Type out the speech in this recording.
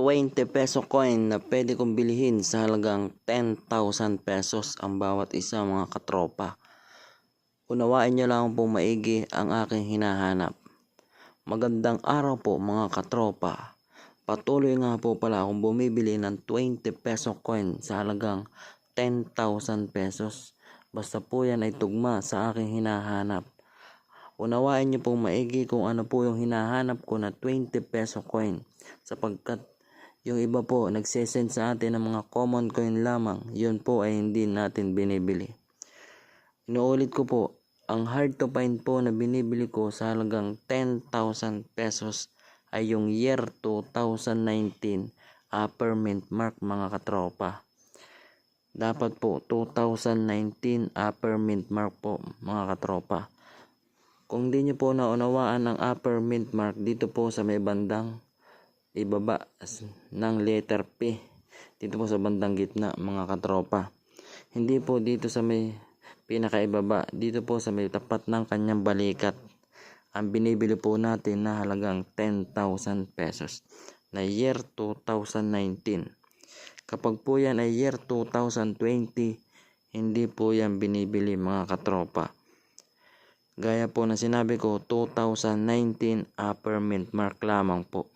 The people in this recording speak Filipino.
20 peso coin na pwede kong bilhin sa halagang 10,000 pesos ang bawat isa mga katropa. Unawain niyo lang po maigi ang aking hinahanap. Magandang araw po mga katropa. Patuloy nga po pala akong bumibili ng 20 peso coin sa halagang 10,000 pesos. Basta po yan ay tugma sa aking hinahanap. Unawain niyo pong maigi kung ano po yung hinahanap ko na 20 peso coin sapagkat yung iba po nagsesend sa atin ng mga common coin lamang, yun po ay hindi natin binibili. Inuulit ko po, ang hard to find po na binibili ko sa halagang 10,000 pesos ay yung year 2019 upper mint mark mga katropa. Dapat po 2019 upper mint mark po mga katropa. Kung di nyo po naunawaan ang upper mint mark dito po sa may bandang ibaba ng letter P. Dito po sa bandang gitna mga katropa. Hindi po dito sa may pinakaibaba. Dito po sa may tapat ng kanyang balikat. Ang binibili po natin na halagang 10,000 pesos na year 2019. Kapag po yan ay year 2020, hindi po yan binibili mga katropa. Gaya po na sinabi ko, 2019 upper mint mark lamang po.